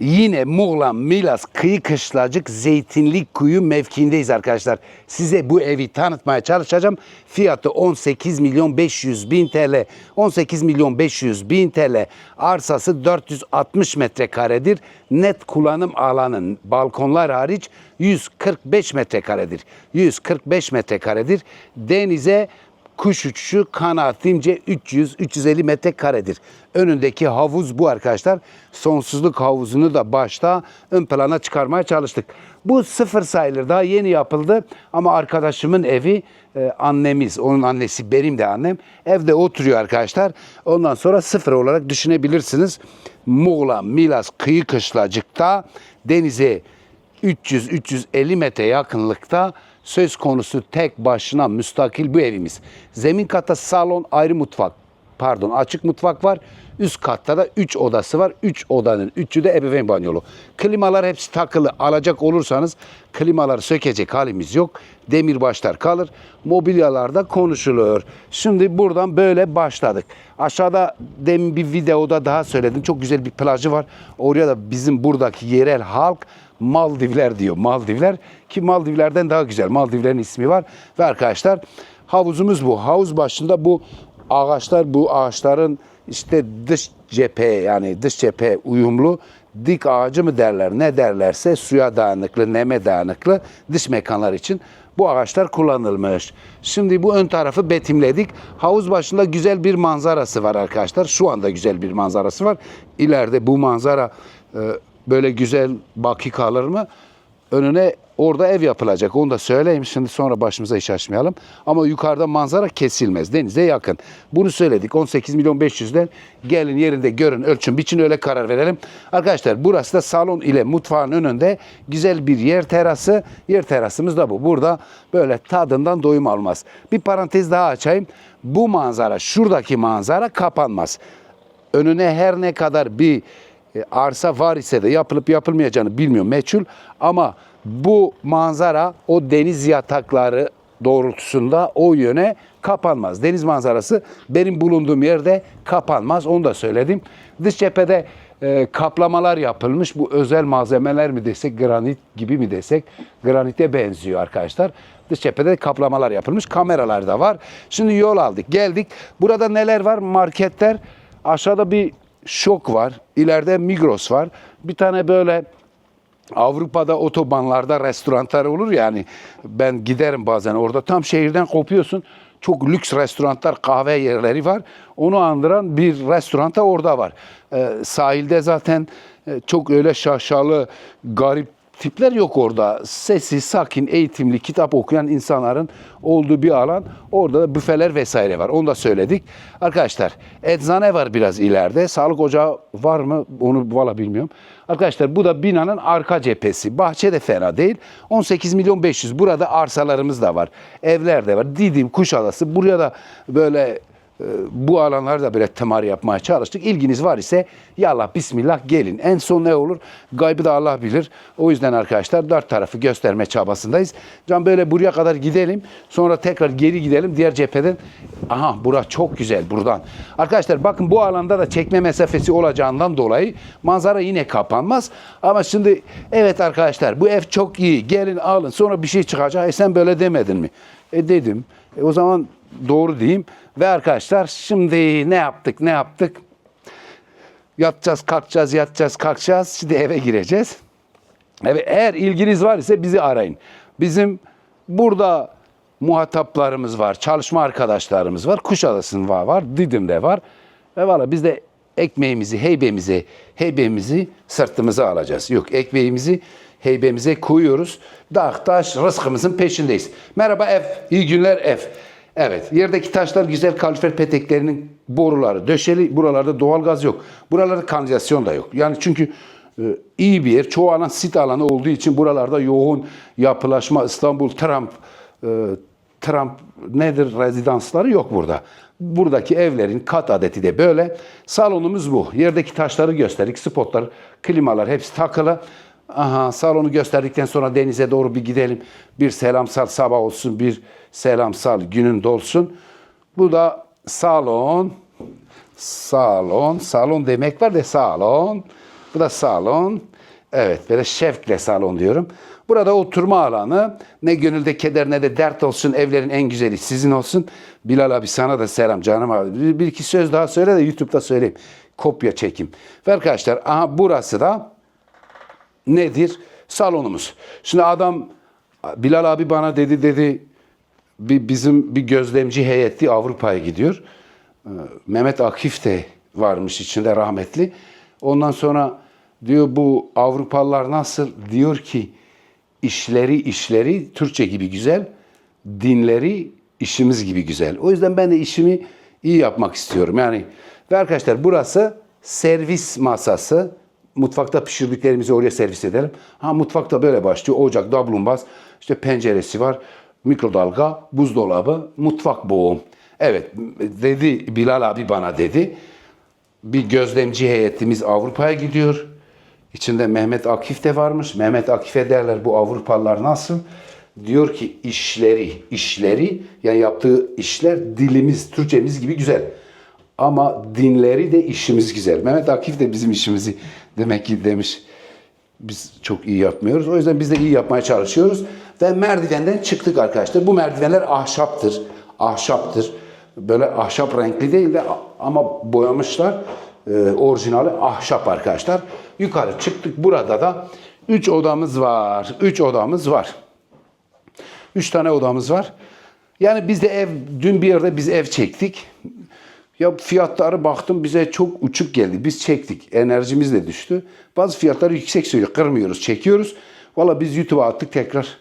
Yine Muğla, Milas, Kıyı Kışlacık, Zeytinlik Kuyu mevkiindeyiz arkadaşlar. Size bu evi tanıtmaya çalışacağım. Fiyatı 18 milyon 500 bin TL. 18 milyon 500 bin TL. Arsası 460 metrekaredir. Net kullanım alanın balkonlar hariç 145 metrekaredir. 145 metrekaredir. Denize kuş uçuşu kanaatimce 300-350 metrekaredir. Önündeki havuz bu arkadaşlar. Sonsuzluk havuzunu da başta ön plana çıkarmaya çalıştık. Bu sıfır sayılır daha yeni yapıldı ama arkadaşımın evi e, annemiz, onun annesi benim de annem evde oturuyor arkadaşlar. Ondan sonra sıfır olarak düşünebilirsiniz. Muğla, Milas, Kıyı Kışlacık'ta denize 300-350 metre yakınlıkta söz konusu tek başına müstakil bu evimiz. Zemin katta salon ayrı mutfak pardon açık mutfak var. Üst katta da 3 odası var. 3 odanın 3'ü de ebeveyn banyolu. Klimalar hepsi takılı. Alacak olursanız klimaları sökecek halimiz yok. Demirbaşlar kalır. Mobilyalarda konuşuluyor. Şimdi buradan böyle başladık. Aşağıda demin bir videoda daha söyledim. Çok güzel bir plajı var. Oraya da bizim buradaki yerel halk Maldivler diyor. Maldivler ki Maldivler'den daha güzel. Maldivlerin ismi var. Ve arkadaşlar havuzumuz bu. Havuz başında bu ağaçlar bu ağaçların işte dış cephe yani dış cephe uyumlu dik ağacı mı derler ne derlerse suya dayanıklı neme dayanıklı dış mekanlar için bu ağaçlar kullanılmış. Şimdi bu ön tarafı betimledik. Havuz başında güzel bir manzarası var arkadaşlar. Şu anda güzel bir manzarası var. İleride bu manzara e, böyle güzel baki kalır mı? Önüne orada ev yapılacak. Onu da söyleyeyim. Şimdi sonra başımıza iş açmayalım. Ama yukarıda manzara kesilmez. Denize yakın. Bunu söyledik. 18 milyon 500'den gelin yerinde görün, ölçün, biçin öyle karar verelim. Arkadaşlar burası da salon ile mutfağın önünde güzel bir yer terası. Yer terasımız da bu. Burada böyle tadından doyum almaz. Bir parantez daha açayım. Bu manzara, şuradaki manzara kapanmaz önüne her ne kadar bir e, arsa var ise de yapılıp yapılmayacağını bilmiyorum meçhul ama bu manzara o deniz yatakları doğrultusunda o yöne kapanmaz. Deniz manzarası benim bulunduğum yerde kapanmaz onu da söyledim. Dış cephede e, kaplamalar yapılmış. Bu özel malzemeler mi desek, granit gibi mi desek, granite benziyor arkadaşlar. Dış cephede kaplamalar yapılmış. Kameralar da var. Şimdi yol aldık, geldik. Burada neler var? Marketler. Aşağıda bir şok var. İleride Migros var. Bir tane böyle Avrupa'da otobanlarda restoranlar olur yani ben giderim bazen orada tam şehirden kopuyorsun çok lüks restoranlar kahve yerleri var onu andıran bir restoran da orada var Ee, sahilde zaten e, çok öyle şaşalı garip tipler yok orada. Sessiz, sakin, eğitimli, kitap okuyan insanların olduğu bir alan. Orada da büfeler vesaire var. Onu da söyledik. Arkadaşlar eczane var biraz ileride. Sağlık ocağı var mı? Onu valla bilmiyorum. Arkadaşlar bu da binanın arka cephesi. Bahçe de fena değil. 18 milyon 500. Burada arsalarımız da var. Evler de var. Didim, Kuşadası. Buraya da böyle bu alanlarda böyle temar yapmaya çalıştık. İlginiz var ise yallah bismillah gelin. En son ne olur? Gaybı da Allah bilir. O yüzden arkadaşlar dört tarafı gösterme çabasındayız. Can böyle buraya kadar gidelim. Sonra tekrar geri gidelim diğer cepheden. Aha bura çok güzel buradan. Arkadaşlar bakın bu alanda da çekme mesafesi olacağından dolayı manzara yine kapanmaz. Ama şimdi evet arkadaşlar bu ev çok iyi. Gelin alın sonra bir şey çıkacak. E sen böyle demedin mi? E dedim. E o zaman doğru diyeyim. Ve arkadaşlar şimdi ne yaptık ne yaptık? Yatacağız kalkacağız yatacağız kalkacağız. Şimdi eve gireceğiz. Evet, eğer ilginiz var ise bizi arayın. Bizim burada muhataplarımız var, çalışma arkadaşlarımız var. Kuşadası'nda var, Didim'de var. Ve valla biz de ekmeğimizi, heybemizi, heybemizi sırtımıza alacağız. Yok ekmeğimizi heybemize koyuyoruz. Dağ taş rızkımızın peşindeyiz. Merhaba ev, iyi günler ev. Evet, yerdeki taşlar güzel kalorifer peteklerinin boruları döşeli. Buralarda doğalgaz yok. Buralarda kanalizasyon da yok. Yani çünkü e, iyi bir yer, çoğu alan sit alanı olduğu için buralarda yoğun yapılaşma, İstanbul, Trump, e, Trump nedir rezidansları yok burada. Buradaki evlerin kat adeti de böyle. Salonumuz bu. Yerdeki taşları gösterdik. Spotlar, klimalar hepsi takılı. Aha salonu gösterdikten sonra denize doğru bir gidelim. Bir selamsal sabah olsun, bir selamsal günün dolsun. Bu da salon. Salon, salon demek var da salon. Bu da salon. Evet böyle şevkle salon diyorum. Burada oturma alanı. Ne gönülde keder ne de dert olsun. Evlerin en güzeli sizin olsun. Bilal abi sana da selam canım abi. Bir iki söz daha söyle de YouTube'da söyleyeyim. Kopya çekim. Ve arkadaşlar aha burası da nedir? Salonumuz. Şimdi adam Bilal abi bana dedi dedi bir, bizim bir gözlemci heyeti Avrupa'ya gidiyor. Ee, Mehmet Akif de varmış içinde rahmetli. Ondan sonra diyor bu Avrupalılar nasıl? Diyor ki işleri işleri Türkçe gibi güzel, dinleri işimiz gibi güzel. O yüzden ben de işimi iyi yapmak istiyorum. Yani ve arkadaşlar burası servis masası. Mutfakta pişirdiklerimizi oraya servis edelim. Ha mutfakta böyle başlıyor. Ocak, dablumbaz, işte penceresi var, mikrodalga, buzdolabı, mutfak boğum. Evet dedi Bilal abi bana dedi. Bir gözlemci heyetimiz Avrupa'ya gidiyor. İçinde Mehmet Akif de varmış. Mehmet Akif'e derler bu Avrupalılar nasıl? Diyor ki işleri, işleri yani yaptığı işler dilimiz, Türkçemiz gibi güzel. Ama dinleri de işimiz güzel. Mehmet Akif de bizim işimizi demek ki demiş. Biz çok iyi yapmıyoruz. O yüzden biz de iyi yapmaya çalışıyoruz. Ve merdivenden çıktık arkadaşlar. Bu merdivenler ahşaptır. Ahşaptır. Böyle ahşap renkli değil de ama boyamışlar. Ee, orijinali ahşap arkadaşlar. Yukarı çıktık. Burada da 3 odamız var. 3 odamız var. 3 tane odamız var. Yani biz de ev, dün bir yerde biz ev çektik. Ya fiyatları baktım bize çok uçuk geldi. Biz çektik. Enerjimiz de düştü. Bazı fiyatları yüksek söylüyor. Kırmıyoruz, çekiyoruz. Valla biz YouTube'a attık tekrar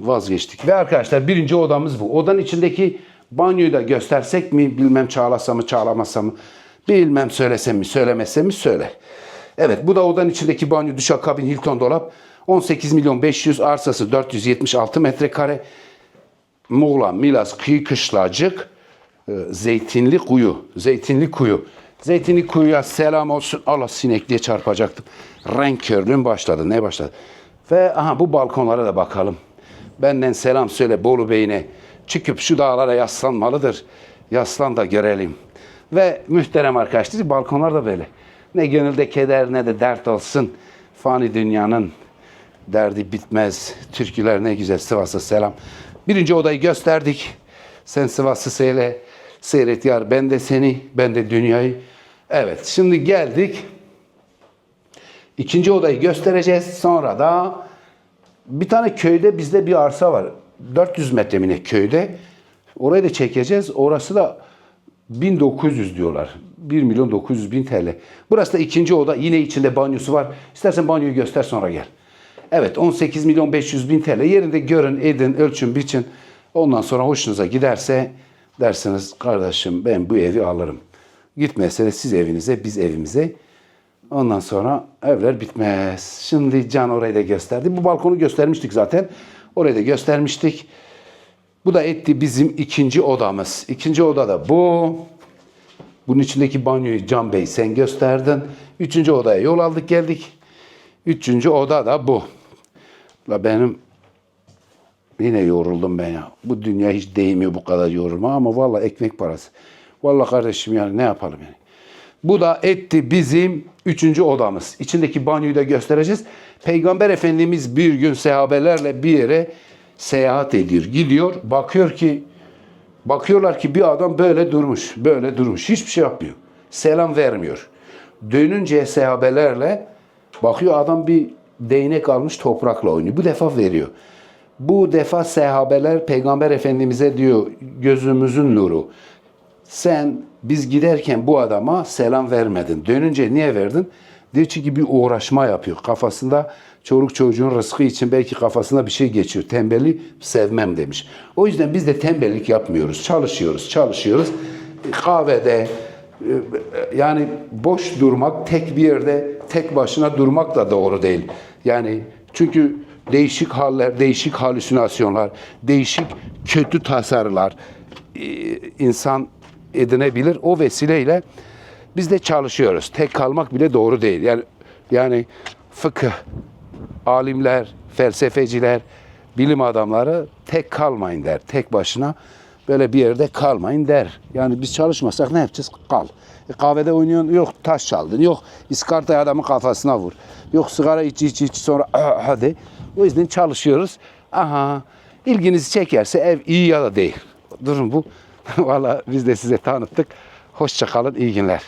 vazgeçtik. Ve arkadaşlar birinci odamız bu. Odanın içindeki banyoyu da göstersek mi bilmem çağlasa mı çağlamasa mı bilmem söylesem mi söylemesem mi söyle. Evet bu da odanın içindeki banyo duşakabin Hilton dolap 18 milyon 500 arsası 476 metrekare Muğla, Milas, Kıyı Kışlacık, Zeytinli Kuyu. Zeytinli Kuyu. Zeytinli Kuyu'ya selam olsun. Allah sinekliğe çarpacaktım. Renk körlüğüm başladı. Ne başladı? Ve aha bu balkonlara da bakalım. Benden selam söyle Bolu Bey'ine. Çıkıp şu dağlara yaslanmalıdır. Yaslan da görelim. Ve muhterem arkadaşlar balkonlar da böyle. Ne gönülde keder ne de dert olsun. Fani dünyanın derdi bitmez. Türküler ne güzel Sivas'a selam. Birinci odayı gösterdik. Sen Sivas'ı söyle. Seyret yar ben de seni, ben de dünyayı. Evet şimdi geldik. İkinci odayı göstereceğiz. Sonra da bir tane köyde bizde bir arsa var. 400 metre mi ne köyde. Orayı da çekeceğiz. Orası da 1900 diyorlar. 1 milyon 900 bin TL. Burası da ikinci oda. Yine içinde banyosu var. İstersen banyoyu göster sonra gel. Evet 18 milyon 500 bin TL. Yerinde görün, edin, ölçün, biçin. Ondan sonra hoşunuza giderse dersiniz kardeşim ben bu evi alırım. Gitmese de siz evinize, biz evimize. Ondan sonra evler bitmez. Şimdi Can orayı da gösterdi. Bu balkonu göstermiştik zaten. Orayı da göstermiştik. Bu da etti bizim ikinci odamız. İkinci oda da bu. Bunun içindeki banyoyu Can Bey sen gösterdin. Üçüncü odaya yol aldık geldik. Üçüncü oda da bu. La benim yine yoruldum ben ya. Bu dünya hiç değmiyor bu kadar yorulma ama vallahi ekmek parası. Vallahi kardeşim yani ne yapalım yani. Bu da etti bizim üçüncü odamız. İçindeki banyoyu da göstereceğiz. Peygamber Efendimiz bir gün sahabelerle bir yere seyahat ediyor. Gidiyor bakıyor ki bakıyorlar ki bir adam böyle durmuş. Böyle durmuş. Hiçbir şey yapmıyor. Selam vermiyor. Dönünce sahabelerle bakıyor adam bir değnek almış toprakla oynuyor. Bu defa veriyor. Bu defa sahabeler Peygamber Efendimiz'e diyor gözümüzün nuru. Sen biz giderken bu adama selam vermedin. Dönünce niye verdin? Diyor çünkü bir uğraşma yapıyor. Kafasında çoluk çocuğun rızkı için belki kafasına bir şey geçiyor. Tembelliği sevmem demiş. O yüzden biz de tembellik yapmıyoruz. Çalışıyoruz, çalışıyoruz. Kahvede e, yani boş durmak, tek bir yerde tek başına durmak da doğru değil. Yani çünkü değişik haller, değişik halüsinasyonlar, değişik kötü tasarılar e, insan edinebilir. O vesileyle biz de çalışıyoruz. Tek kalmak bile doğru değil. Yani yani fıkıh, alimler, felsefeciler, bilim adamları tek kalmayın der. Tek başına böyle bir yerde kalmayın der. Yani biz çalışmasak ne yapacağız? Kal. E, kahvede oynuyorsun yok taş çaldın yok iskartayı adamın kafasına vur. Yok sigara iç iç iç sonra "Ah, hadi. O yüzden çalışıyoruz. Aha ilginizi çekerse ev iyi ya da değil. Durun bu. Valla biz de size tanıttık. Hoşça kalın iyi günler.